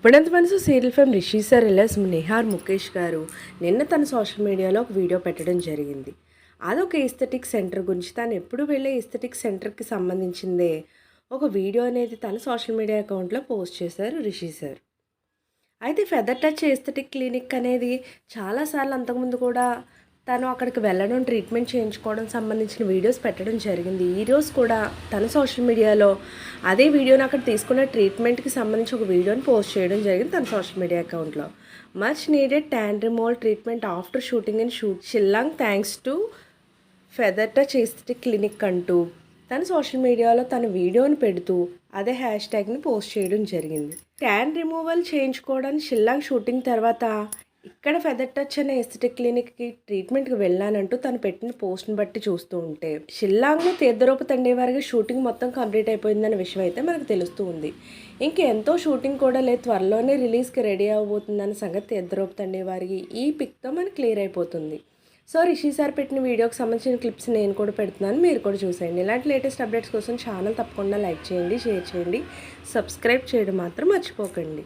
గుప్పడంత మనసు serial fame Rishi sir LS Nihar Mukesh గారు నిన్న తన సోషల్ మీడియాలో ఒక వీడియో పెట్టడం జరిగింది. అదొక ఎస్థెటిక్ సెంటర్ గురించి తాను ఎప్పుడు వెళ్ళే ఎస్థెటిక్ సెంటర్కి సంబంధించిందే ఒక వీడియో అనేది తన సోషల్ మీడియా అకౌంట్లో పోస్ట్ చేశారు రిషి సార్. అయితే ఫెదర్ టచ్ ఎస్థెటిక్ క్లినిక్ అనేది చాలాసార్లు అంతకుముందు కూడా తను అక్కడికి వెళ్ళడం ట్రీట్మెంట్ చేయించుకోవడం సంబంధించిన వీడియోస్ పెట్టడం జరిగింది. ఈరోజు కూడా తన సోషల్ మీడియాలో అదే వీడియోని అక్కడ తీసుకున్న ట్రీట్మెంట్కి సంబంధించి ఒక వీడియోని పోస్ట్ చేయడం జరిగింది తన సోషల్ మీడియా అకౌంట్లో much needed tan removal treatment after shooting in shoot Shillong thanks to ఫెదర్టా చేస్తే క్లినిక్ అంటూ తన సోషల్ మీడియాలో తన వీడియోని పెడుతూ అదే హ్యాష్ ట్యాగ్ని పోస్ట్ చేయడం జరిగింది. ట్యాన్ రిమూవల్ చేయించుకోవడానికి షిల్లాంగ్ షూటింగ్ తర్వాత ఇక్కడ ఫెదర్ టచ్ అనే ఎస్థెటిక్ క్లినిక్కి ట్రీట్మెంట్కి వెళ్ళానంటూ తను పెట్టిన పోస్ట్ని బట్టి చూస్తూ ఉంటే షిల్లాంగ్లో తీర్థరూపు తండే వారికి షూటింగ్ మొత్తం కంప్లీట్ అయిపోయిందన్న విషయం అయితే మనకు తెలుస్తూ ఉంది. ఇంకెంతో షూటింగ్ కూడా లేదు త్వరలోనే రిలీజ్కి రెడీ అవ్వబోతుందన్న సంగతి తీర్థరూపు తండే వారికి ఈ పిక్తో మనకు క్లియర్ అయిపోతుంది. సో రిషి సార్ పెట్టిన వీడియోకి సంబంధించిన క్లిప్స్ నేను కూడా పెడుతున్నాను మీరు కూడా చూసేయండి. ఇలాంటి లేటెస్ట్ అప్డేట్స్ కోసం ఛానల్ తప్పకుండా లైక్ చేయండి షేర్ చేయండి సబ్స్క్రైబ్ చేయడం మాత్రం మర్చిపోకండి.